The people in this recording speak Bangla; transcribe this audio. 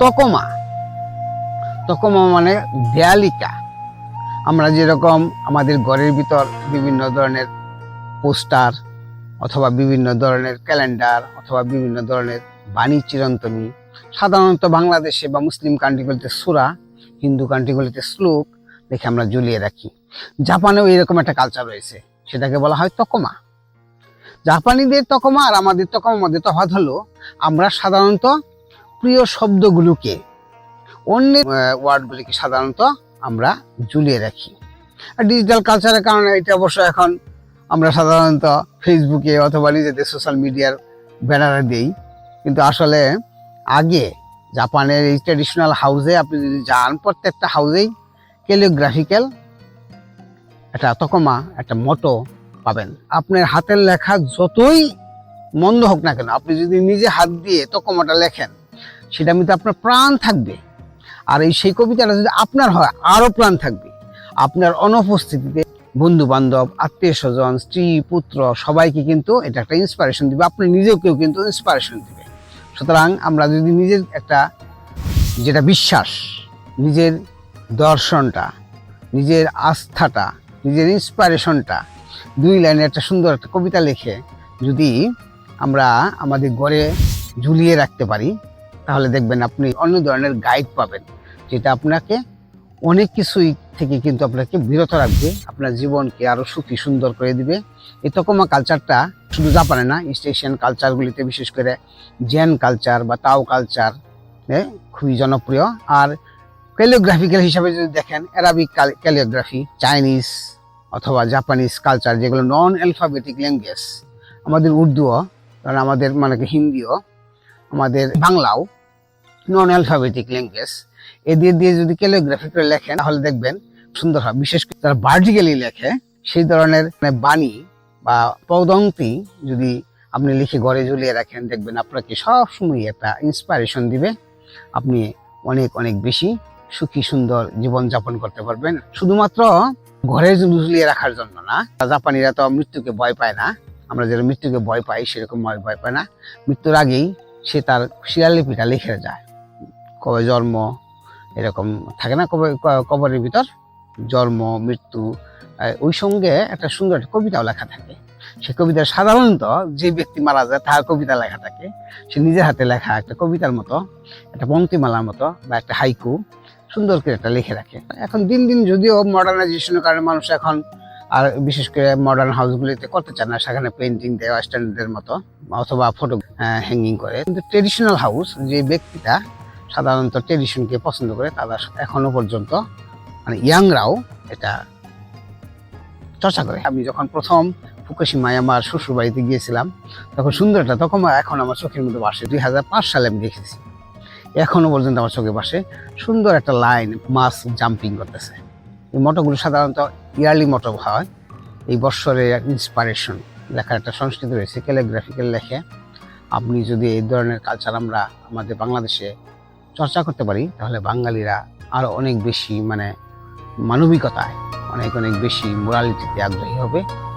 তকমা। তকমা মানে দেয়ালিকা। আমরা যেরকম আমাদের ঘরের ভিতর বিভিন্ন ধরনের পোস্টার অথবা বিভিন্ন ধরনের ক্যালেন্ডার অথবা বিভিন্ন ধরনের বাণী চিরন্তনী, সাধারণত বাংলাদেশে বা মুসলিম কান্ট্রিগুলিতে সুরা, হিন্দু কান্ট্রিগুলিতে শ্লোক দেখে আমরা ঝুলিয়ে রাখি। জাপানেও এরকম একটা কালচার রয়েছে, সেটাকে বলা হয় তকমা। জাপানিদের তকমা আর আমাদের তকমার মধ্যে তফাৎ হলো, আমরা সাধারণত প্রিয় শব্দগুলোকে অন্য ওয়ার্ডগুলিকে সাধারণত আমরা ঝুলিয়ে রাখি। আর ডিজিটাল কালচারের কারণে এটা অবশ্য এখন আমরা সাধারণত ফেসবুকে অথবা নিজেদের সোশ্যাল মিডিয়ার ব্যানারে দিই। কিন্তু আসলে আগে জাপানের এই ট্রেডিশনাল হাউসে আপনি যদি যান, প্রত্যেকটা হাউসেই ক্যালিওগ্রাফিক্যাল একটা তকমা, একটা মোটো পাবেন। আপনার হাতের লেখা যতই মন্দ হোক না কেন, আপনি যদি নিজে হাত দিয়ে তকমাটা লেখেন সেটা মধ্যে আপনার প্রাণ থাকবে। আর এই সেই কবিতাটা যদি আপনার হয়, আরও প্রাণ থাকবে। আপনার অনুপস্থিতিতে বন্ধু বান্ধব আত্মীয় স্বজন স্ত্রী, পুত্র, সবাইকে কিন্তু এটা একটা ইন্সপিরেশন দিবে। আপনি নিজেকেও কিন্তু ইন্সপিরেশন দিবে। সুতরাং আমরা যদি নিজের একটা যেটা বিশ্বাস, নিজের দর্শনটা, নিজের আস্থাটা, নিজের ইন্সপিরেশনটা দুই লাইনে একটা সুন্দর একটা কবিতা লিখে যদি আমরা আমাদের ঘরে ঝুলিয়ে রাখতে পারি তাহলে দেখবেন আপনি অন্য ধরনের গাইড পাবেন, যেটা আপনাকে অনেক কিছুই থেকে কিন্তু আপনাকে বিরত রাখবে, আপনার জীবনকে আরও সুখী সুন্দর করে দিবে। এই তকমা কালচারটা শুধু জাপানে না ইস্ট এশিয়ান কালচারগুলিতে বিশেষ করে জেন কালচার বা তাও কালচার খুবই জনপ্রিয়। আর ক্যালিওগ্রাফিক্যাল হিসাবে যদি দেখেন অ্যারাবিক ক্যালিওগ্রাফি চাইনিজ অথবা জাপানিজ কালচার যেগুলো নন অ্যালফাবেটিক ল্যাঙ্গুয়েজ আমাদের উর্দুও, কারণ আমাদের মানে হিন্দিও, আমাদের বাংলাও নন অ্যালফাবেটিক ল্যাঙ্গুয়েজ এদের দিয়ে যদি ক্যালিওগ্রাফি করে লেখেন, তাহলে দেখবেন সুন্দর হয়। বিশেষ করে তারা ভার্টিক্যালি লেখে, সেই ধরনের মানে বাণী বা পদংতি যদি আপনি লিখে ঘরে ঝুলিয়ে রাখেন, দেখবেন আপনাকে সবসময় একটা ইন্সপাইরেশন দিবে। আপনি অনেক অনেক বেশি সুখী, সুন্দর জীবন যাপন করতে পারবেন। শুধুমাত্র ঘরে ঝুলিয়ে রাখার জন্য না, জাপানিরা তো মৃত্যুকে ভয় পায় না। আমরা যেরকম মৃত্যুকে ভয় পাই, সেরকম ভয় পায় না। মৃত্যুর আগেই সে তার শিলালিপিটা লিখে যায়। কবে জন্ম, এরকম থাকে না কবে কবরের ভিতর? জন্ম, মৃত্যু ওই সঙ্গে একটা সুন্দর একটা কবিতাও লেখা থাকে। সে কবিতা সাধারণত যে ব্যক্তি মারা যায়, তার কবিতা লেখা থাকে। সে নিজের হাতে লেখা একটা কবিতার মতো, একটা পঙ্ক্তিমালার মতো বা একটা হাইকু সুন্দর করে একটা লিখে রাখে। এখন দিন দিন যদিও মডার্নাইজেশনের কারণে মানুষ এখন আর বিশেষ করে মডার্ন হাউসগুলিতে করতে চায় না, সেখানে পেন্টিং দেয় স্ট্যান্ডার্ডের মতো, অথবা ফটো হ্যাঙ্গিং করে। কিন্তু ট্রেডিশনাল হাউস যে ব্যক্তিটা সাধারণত ট্রেডিশনকে পছন্দ করে তারা এখনও পর্যন্ত মানে ইয়াংরাও এটা চর্চা করে। আমি যখন প্রথম ফুকুশিমায় আমার শ্বশুর বাড়িতে গিয়েছিলাম, তখন সুন্দরটা তখন এখন আমার চোখের মধ্যে বাসে দুই হাজার পাঁচ সালে আমি দেখেছি। এখনও পর্যন্ত আমার চোখে বাসে সুন্দর একটা লাইন মাছ জাম্পিং করতেছে। এই মটোগুলো সাধারণত ইয়ারলি মটো হয়। এই বৎসরের ইন্সপাইরেশন লেখার একটা সংস্কৃতি রয়েছে। ক্যালিগ্রাফিক্যাল লেখে। আপনি যদি এই ধরনের কালচার আমরা আমাদের বাংলাদেশে চর্চা করতে পারি, তাহলে বাঙালিরা আরও অনেক বেশি মানে মানবিকতায় অনেক অনেক বেশি মোরালিটিতে আগ্রহী হবে।